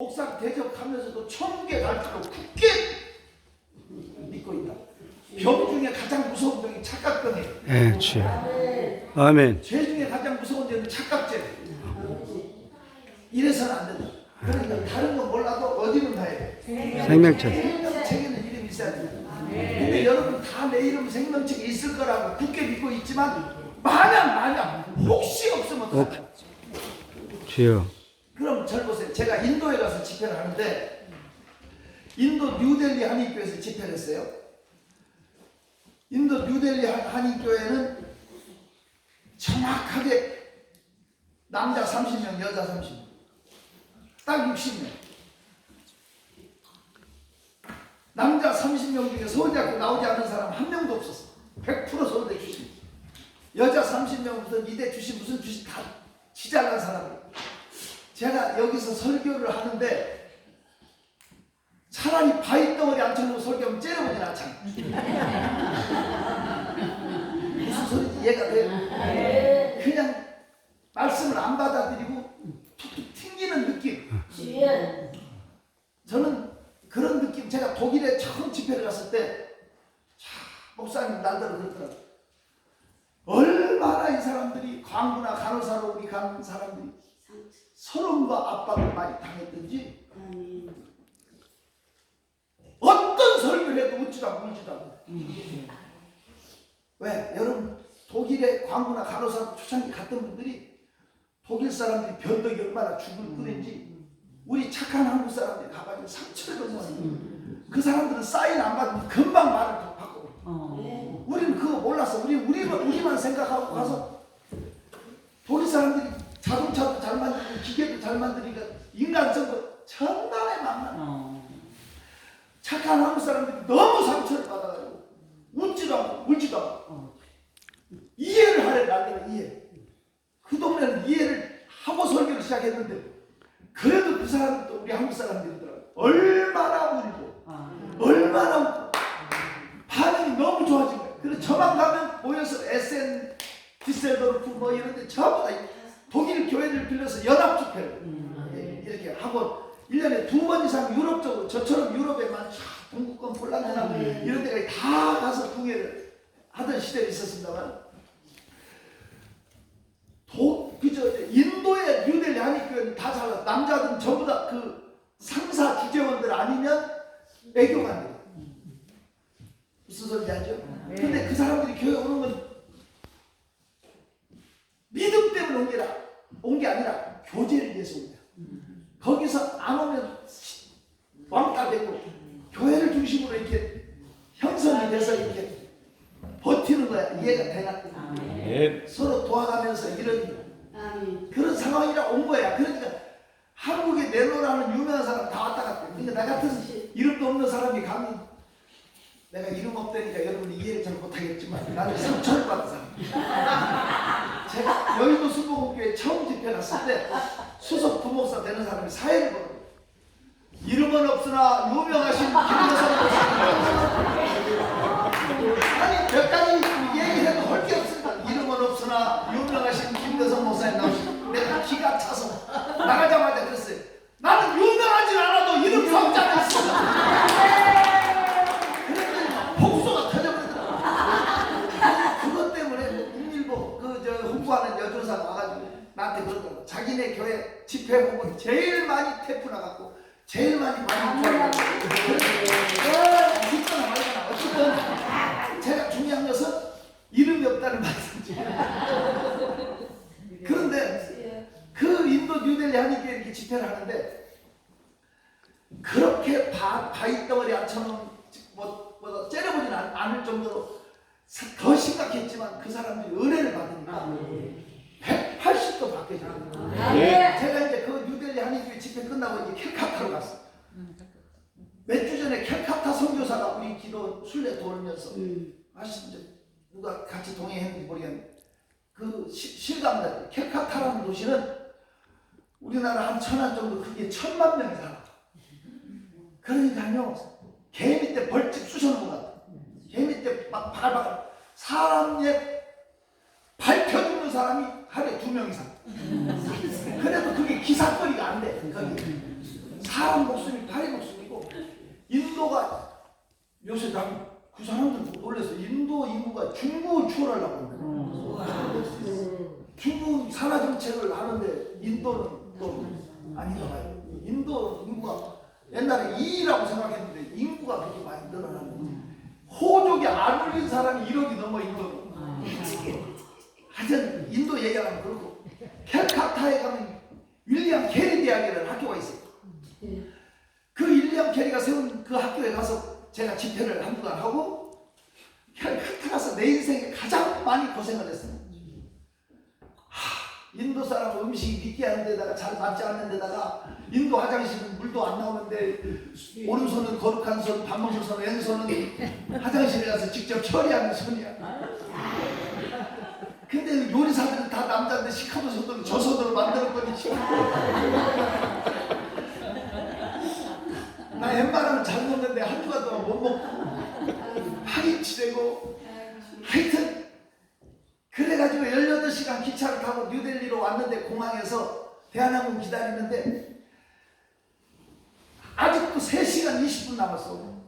옥상 대적하면서도 천국에 갈 줄로 굳게 믿고 있다. 병 중에 가장 무서운 병이 착각병이에요. 예, 주여. 아멘. 죄 중에 가장 무서운 죄는 착각죄. 이래서는 안 된다. 그러니까 다른 건 몰라도 어디는 가야 돼. 생명책. 생명책에는 이름이 있어야 된다. 근데 여러분 다 내 이름 생명책에 있을 거라고 굳게 믿고 있지만 만약 만약 혹시 없으면 오케이. 주여. 제가 인도에 가서 집회를 하는데 인도 뉴델리 한인교회에서 집회를 했어요. 인도 뉴델리 한- 한인교회는 정확하게 남자 30명, 여자 30명. 딱 60명. 남자 30명 중에 서울대학교 나오지 않은 사람 한 명도 없었어. 100% 서울대 출신. 여자 30명 무슨 이대 출신 무슨 출신 다 지잘난 사람이에요. 제가 여기서 설교를 하는데 차라리 바위 덩어리 앉혀놓고 설교하면 째려보진 않잖아. 무슨 소리인지 이해가 돼? 그냥 말씀을 안 받아들이고 툭툭 튕기는 느낌. 저는 그런 느낌, 제가 독일에 처음 집회를 갔을 때, 자, 목사님 날더러 그러더라고요. 얼마나 이 사람들이 광부나 간호사로 우리 간 사람들 이 서름과 압박을 많이 당했든지. 어떤 설교를 해도 웃지도 울지도 않고. 왜? 여러분 독일의 광부나 간호사 초창기 갔던 분들이 독일 사람들이 변덕이 얼마나 죽을 끓인지 우리 착한 한국 사람들이 가가지고 상처를 받는 그 사람들은 사인 안 받으면 금방 말을 더 바꿔. 우리는 그거 몰랐어 우리, 우리, 우리만 생각하고 가서 독일 사람들이 자동차도 잘 만들고 기계도 잘 만드니까 인간성도 천만에 만만 착한 한국 사람들이 너무 상처를 받아가지고 웃지도 않고 울지도 않고 이해를 하래 나는 이해. 그 동네는 이해를 하고 설교를 시작했는데 그래도 그 사람도 우리 한국 사람들이더라고. 얼마나 울고 얼마나 웃고. 반응이 너무 좋아진 거야. 그래서 저만 가면 모여서 SN 디셀도르프 뭐 이런 데 전부 다 독일 교회를 빌려서 연합 집회를. 예, 이렇게 하고 1년에 두 번 이상 유럽 쪽으로 저처럼 유럽에만 쫙 동구권 폴란드나 이런 데가 다 가서 구회를 하던 시절이 있었습니다만 도, 그저 인도의 뉴델리 한인교회는 다 잘라. 남자들은 전부 다 그 상사 주재원들 아니면 애교가 안 돼. 무슨 소리인지 알죠? 근데 그 사람들이 교회 오는 건 믿음 때문에 온 게, 아니라- 온 게 아니라 교제를 위해서 온 거야. 거기서 안 오면 왕따 되고 교회를 중심으로 이렇게 형성이 돼서 이렇게 버티는 거야. 이해가 되나? 서로 도와가면서 이런 그런 상황이라 온 거야. 그러니까 한국에 넬로라는 유명한 사람 다 왔다 갔대. 그러니까 나 같은 이름도 없는 사람이 가면 내가 이름 없다니까 여러분이 이해를 잘 못하겠지만 나는 상처를 받은 사람. 제가 여의도 순복음교회 처음 집회 갔을 때 수석 부목사 되는 사람이 사회를 보는. 이름은 없으나 유명하신 김여성 목사님. 아니 몇 가지 얘기해도 할 게 없으니까 이름은 없으나 유명하신 김대성 목사님 나오시고 내가 기가 차서 나가자마자 그랬어요. 나는 유명하진 않아도 이름 성자가 있어. 그랬더니 복수가 터져버리더라고. 그것 때문에 뭐 인일보 그 저 홍보하는 여조사가 와가지고 나한테 그러더라고. 자기네 교회 집회 보고 제일 많이 태프 나갔고 제일 많이 많이 좋아하고 듣거나 말거나 어쨌든 제가 중요한 것은 이름이 없다는 말씀이죠. 그런데 그 인도 뉴델리 한인교회 이렇게 집회를 하는데 그렇게 바, 바위 덩어리 앉혀놓은 뭐, 뭐 째려보진 않, 않을 정도로 사- 더 심각했지만 그 사람들이 은혜를 받으니까 180도 바뀌어져요. 제가 이제 그 뉴델리 한인교회 집회 끝나고 이제 캘카타로 갔어. 몇주 전에 캘카타 선교사가 우리 기도 순례 돌면서 아시죠? 누가 같이 동행했는지 모르겠는데 그 시- 실감나요. 캘카타라는 도시는 우리나라 한 천안 정도 크기에 천만 명이 살아. 그러니까요, 개 밑에 벌집 쑤셔놓은 것 같아. 개 밑에 막 발박, 사람 옛 밟혀 죽는 사람이 하루에 두 명 이상. 그래도 그게 기사거리가 안 돼. 거기. 사람 목숨이 파리 목숨이고 인도가 요새 난그 사람들 놀라서 인도 인구가 중국을 추월하려고 합니다. 중국 산화 정책을 하는데 인도는 또 봐요. 인도 인구가 옛날에 2라고 생각했는데 인구가 그렇게 많이 늘어나는 호족이 안 울린 사람이 1억이 넘어 인도는. 하여튼 인도 얘기하면 그렇고 캘카타에 가면 윌리엄 캐리 대학이라는 학교가 있어요. 그 윌리엄 캐리가 세운 그 학교에 가서 제가 집회를 한두달 하고 캘카타 가서 내 인생에 가장 많이 고생을. 하, 인도 사람 음식이 느끼한 데다가 잘 맞지 않는 데다가 인도 화장실은 물도 안 나오는데 오른손은 거룩한 손, 밥 먹는 손, 왼손은 화장실에 가서 직접 처리하는 손이야. 근데 요리사들은 다 남자인데 시카고 손으로 저 손으로 만들었거니 나 웬만하면 잘 먹는데 한 주간 동안 못 먹고 파김치 되고 하여튼 그래가지고 18시간 기차를 타고 뉴델리로 왔는데 공항에서 대한항공 기다리는데 아직도 3시간 20분 남았어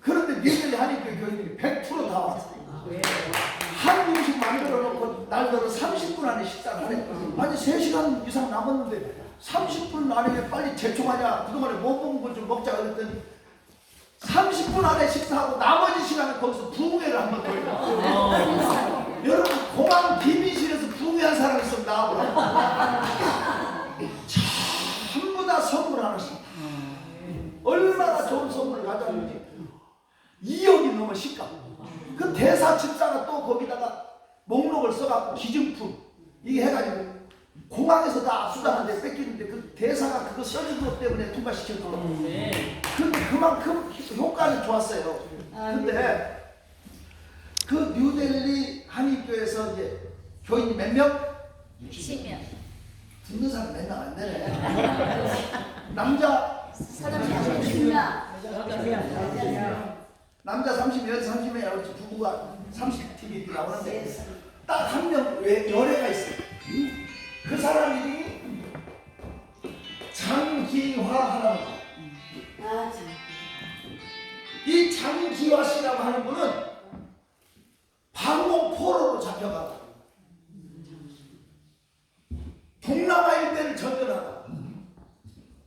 그런데 뉴델리 한인교 교인들이 100%다 왔어 한국 음식 만들어 놓고 날더러 30분 안에 식사를 하래. 아니 3시간 이상 남았는데 30분 안에 빨리 재촉하냐. 그동안에 못 먹은 거좀 먹자 그랬더니 30분 안에 식사하고 나머지 시간에 거기서 부흥회를 한번더 해요. 여러분 공항 비밀실에서 부흥회한 사람 있으면 나와보라고. 전부 다 선물 하나씩. 얼마나 좋은 선물을 가져왔는지 2억이 넘어 식값. 그 대사 집사가 또 거기다가 목록을 써갖고 기증품 이게 해가지고 공항에서 다 수당한데 뺏기는데 그 대사가 그거 써준 것 때문에 통과시켰고 근데 그만큼 효과는 좋았어요. 근데 그 뉴델리 한인교에서 이제 교인이 몇 명? 60명. 듣는 사람 몇명안 되네. 남자 30명. 남자 30, 여자 30명이라고 해서 부부가 30팀이 나오는데 딱 한명 열애가 있어요. 그 사람 이름이 장기화 할아버지. 아, 참. 이 장기화 씨라고 하는 분은 방공 포로로 잡혀가고 동남아 일대를 전전하다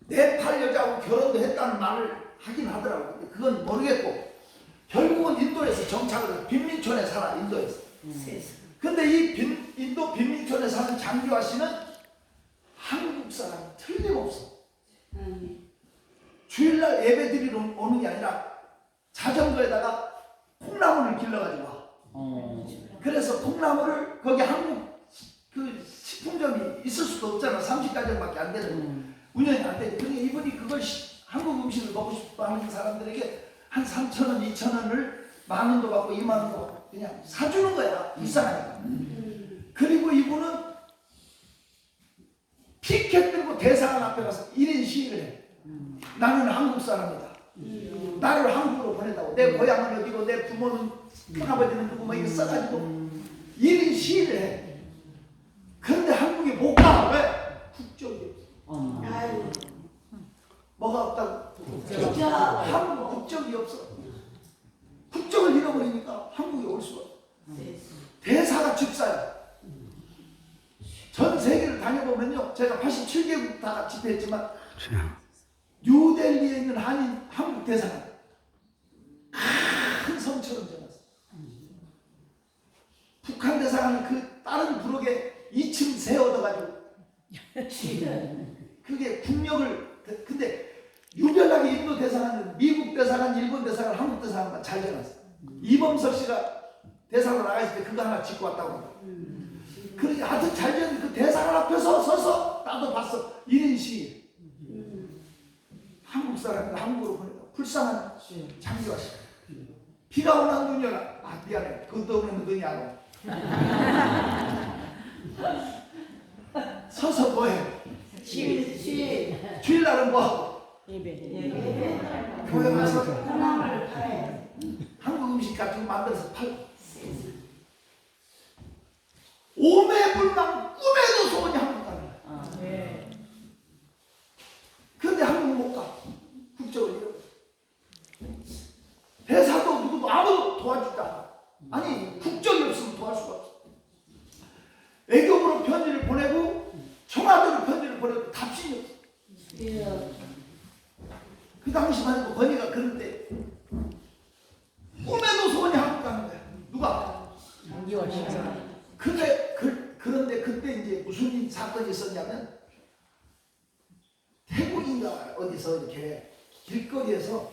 네팔 여자하고 결혼도 했다는 말을 하긴 하더라고요. 근데 그건 모르겠고 결국은 인도에서 정착을 해서 빈민촌에 살아 인도에서. 근데 이 빈, 인도 빈민촌에 사는 장기화 씨는 한국 사람 틀림없어. 주일날 예배 드리러 오는 게 아니라 자전거에다가 콩나물을 길러가지고 와. 그래서 콩나물을 거기 한국 그 식품점이 있을 수도 없잖아. 30가정밖에 안 되는 운영이 안 돼. 그러니 이분이 그걸 시- 한국 음식을 먹고 싶어 하는 사람들에게 한 3천 원, 2천 원을 만 원도 받고 2만 원도 받고 그냥 사주는 거야. 불쌍하니까. 그리고 이분은 피켓 들고 대사관 앞에 가서 1인 시위를 해. 나는 한국 사람이다. 나를 한국으로 보낸다고. 내 고향은 어디고 내 부모는 할아버지는 누구 뭐 이거 써가지고 1인 시위를 해. 그런데 한국에 못 가. 왜? 국적이 없어. 아유, 뭐가 없다고? 국적. 한국 국적이 없어. 국적을 잃어버리니까 한국에 올 수가 없어. 대사가 집사야. 전 세계를 다녀보면요. 제가 87개국 다 집회했지만 자, 뉴델리에 있는 한인 한국 대사관 큰 성처럼 지어놨어. 북한 대사관은 그 다른 부록에 2층 세 얻어가지고 그게 국력을 그- 근데 유별나게 인도 대사관은 미국 대사관, 일본 대사관, 한국 대사관만 잘 지어놨어. 이범석 씨가 대사관 나갔을 때 그거 하나 짓고 왔다고. 그러 니 아주 잘 지은 그 대사관 앞에서 서서 나도 봤어. 1인 시 한국 사람이 한국으로 보내다 불쌍한 장기화 씨. 비가 오나 눈이 오나 아 미안해 그것도 없는 눈이 안 오. 서서 뭐해? 시, 시. 주일날은 뭐하고? 교회 가서 하나를 팔아야 한국 음식 같은 거 만들어서 팔고 오매 불망 꿈에도 소원이 한국 가는 거야 그런데 한국 못 가. 국적을 잃어. 대사도 누구도 아무도 도와주지 않아. 아니 국적이 없으면 도와줄 수가 없어. 외교부로 편지를 보내고 청와대로 편지를 보내고 답신이 없어. 예. 그 당시만 해도 건이가 그런데 꿈에도 소원이 한국 가는 거야. 누가? 근데 그, 그런데 그때 이제 무슨 사건이 있었냐면 태국인가 어디서 이렇게 길거리에서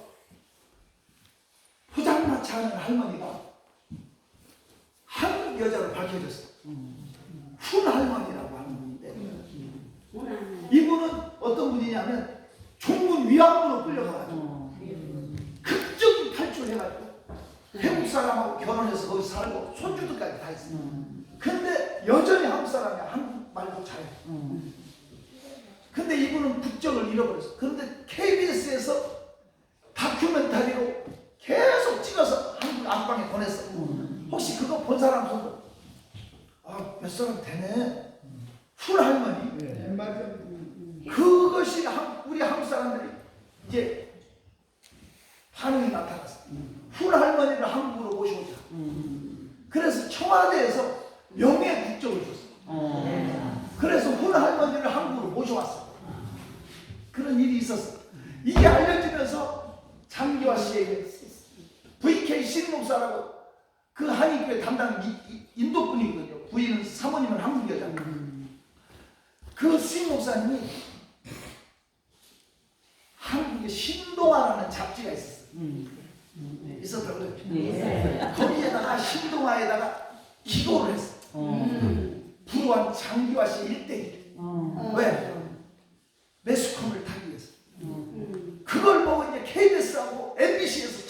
포장마차 하는 할머니가 한국 여자로 밝혀졌어. 훈 할머니라고 하는 분인데 이분은 어떤 분이냐면 종군 위안부로 끌려가가지고 극적인 탈출해가지고 태국 사람하고 결혼해서 거기 살고 손주들까지 다 있어. 근데 여전히 한국 사람이 한국 말도 잘해. 근데 이분은 국적을 잃어버렸어. 그런데 KBS에서 다큐멘터리로 계속 찍어서 한국 안방에 보냈어. 혹시 그거 본 사람 손들? 아, 몇 사람 되네. 훌 할머니. 그것이 한- 우리 한국 사람들이 이제 반응이 나타났어. 훌 할머니를 한국으로 모셔오자. 그래서 청와대에서 명예 국적을 줬어. 그래서 훌 할머니를 한국으로 모셔왔어. 그런 일이 있었어. 이게 알려지면서 장기화 씨에게 VK 신 목사라고 그 한인교회 담당 인도 분이거든요. 부인은 사모님은 한국 여자. 그 신목사님이 한국에 신동아라는 잡지가 있었어. 있었더라고요. 거기에다가 신동아에다가 기고를 했어. 불우한 장기화 씨 일대기. 왜? 매스컴을 타기 위해서. 그걸 보고 이제 KBS하고 MBC에서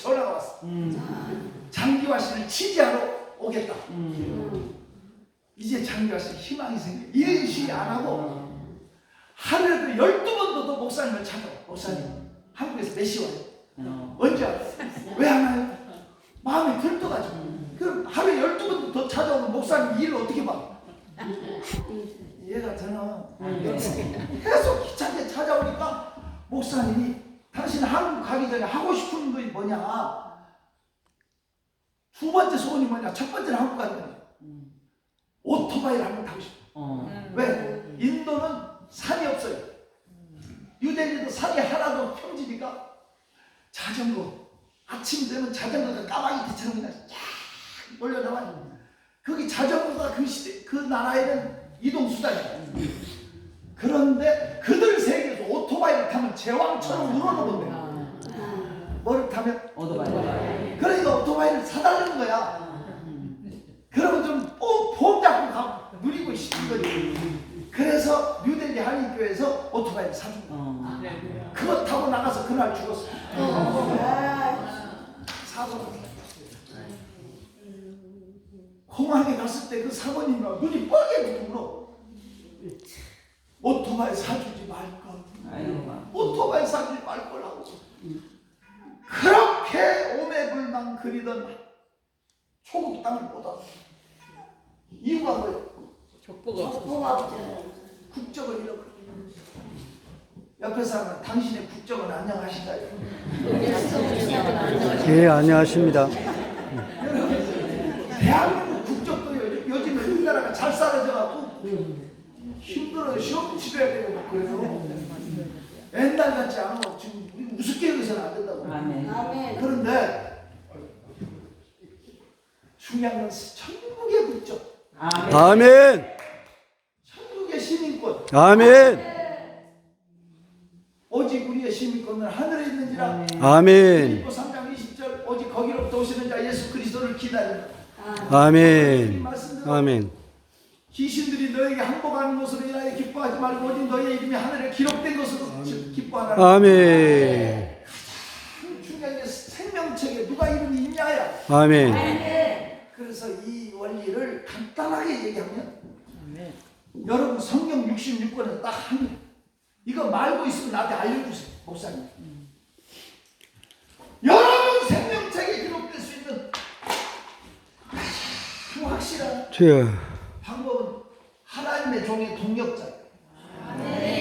왔어. 장기화 씨를 지지하러 오겠다. 이제 장기화 씨 희망이 생겨. 일시 안 하고 하루에 그 열두 번도 더 목사님을 찾아. 목사님 한국에서 몇 시 와요? 언제? 왜 안 와요? 마음이 들떠가지고. 그럼 하루에 열두 번도 더 찾아오면 목사님 일을 어떻게 봐? 얘가 저는 계속 귀찮게 찾아오니까 목사님이 당신 한국 가기 전에 하고 싶은 것이 뭐냐? 두 번째 소원이 뭐냐? 첫 번째는 한국 가기 전에 오토바이를 한번 타고 싶어. 왜? 인도는 산이 없어요. 유대인도 산이 하나도 평지니까 자전거 아침 되면 자전거가 까마귀처럼 그냥 쫙 몰려나와요. 거기 자전거가 그 시대 그 나라에는 이동 수단이야. 그런데 그들 세계에서 오토바이를 타면 제왕처럼 우러나본대. 뭐를 타면 그러니까 오토바이를 사달라는 거야. 그러면 좀 뽀, 폼 잡고 가 누리고 싶은 거지. 그래서 뉴델리 한인교회에서 오토바이를 사준 거야. 그거 타고 나가서 그날 죽었어. 사고로. 공항에 갔을 때 그 사모님과 눈이 뻘게 울어. 오토바이 사주지 말걸. 오토바이 사주지 말걸하고. 그렇게 오매불망 그리던 초국 땅을 못 왔어. 이유가 뭐예요? 국적을 잃어버려. 옆에 사람은 당신의 국적은 안녕하신가요? 예, 안녕하십니다. 대한민국 국적도 요- 요즘에 우리나라가 잘 사라져갖고 힘들어요. 시험 치러야 되고 막 그래요. 옛날 같지 않아. 지금 우리 우습게 여기서는 안 된다고. 아멘. 그런데 중요한 건 천국의 국적, 아멘. 천국의 시민권. 아멘. 오직 우리의 시민권은 하늘에 있는지라. 아멘. 빌립보 3장 20절 오직 거기로부터 오시는 자 예수 그리스도를 기다린다. 아멘. 아멘. 귀신들이 너에게 항복하는 것으로 인하여 기뻐하지 말고 오직 너의 이름이 하늘에 기록된 것으로 기뻐하라. 아멘. 중요한 게 생명책에 누가 이름이 있냐야. 아멘. 그래서 이 원리를 간단하게 얘기하면 여러분 성경 66권은 딱한 이거 말고 있으면 나한테 알려주세요 목사님 여러분 생명책에 기록될 수 있는 확실한 주여. 네.